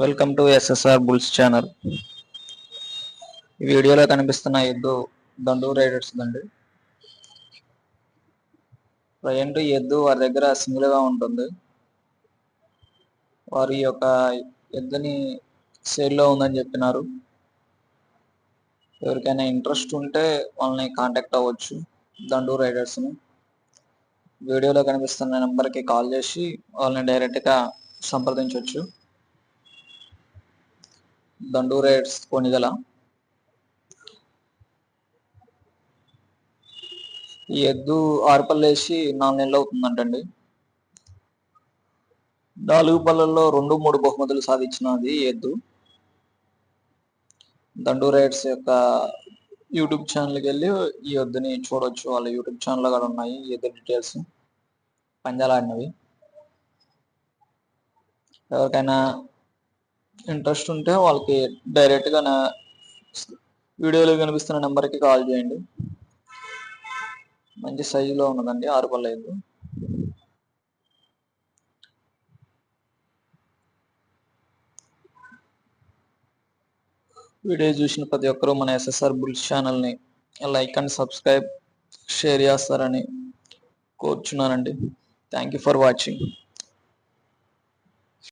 Welcome to SSR bulls channel ఈ వీడియోలో కనిపిస్తున్న ఎద్దు దండు రైడర్స్ దండి. ప్రజెంట్ ఎద్దు వారి దగ్గర సింగిల్గా ఉంటుంది. వారి యొక్క ఎద్దుని సేల్లో ఉందని చెప్పినారు. ఎవరికైనా ఇంట్రెస్ట్ ఉంటే వాళ్ళని కాంటాక్ట్ అవ్వచ్చు దండు రైడర్స్ని వీడియోలో కనిపిస్తున్న నెంబర్కి కాల్ చేసి వాళ్ళని డైరెక్ట్గా సంప్రదించవచ్చు దండు రైడ్స్ ఈ ఎద్దు ఆరుపల్లేసి నాలుగు నెలలు అవుతుందంటండి. నాలుగు పళ్ళల్లో రెండు మూడు బహుమతులు సాధించినది ఈ ఎద్దు. దండు రైడ్స్ యొక్క యూట్యూబ్ ఛానల్కి వెళ్ళి ఈ ఎద్దుని చూడొచ్చు. వాళ్ళ యూట్యూబ్ ఛానల్ కూడా ఉన్నాయి. ఎద్దు డీటెయిల్స్ పంజాలాడినవి. ఎవరికైనా ఇంట్రెస్ట్ ఉంటే వాళ్ళకి డైరెక్ట్గా నా వీడియోలో కనిపిస్తున్న నెంబర్కి కాల్ చేయండి. మంచి సైజులో ఉన్నదండి ఆరు పళ్ళ వీడియో చూసిన ప్రతి ఒక్కరూ మన ఎస్ఎస్ఆర్ బుల్స్ ఛానల్ని లైక్ అండ్ సబ్స్క్రైబ్ షేర్ చేస్తారని కోరుచున్నానండి. Thank you for watching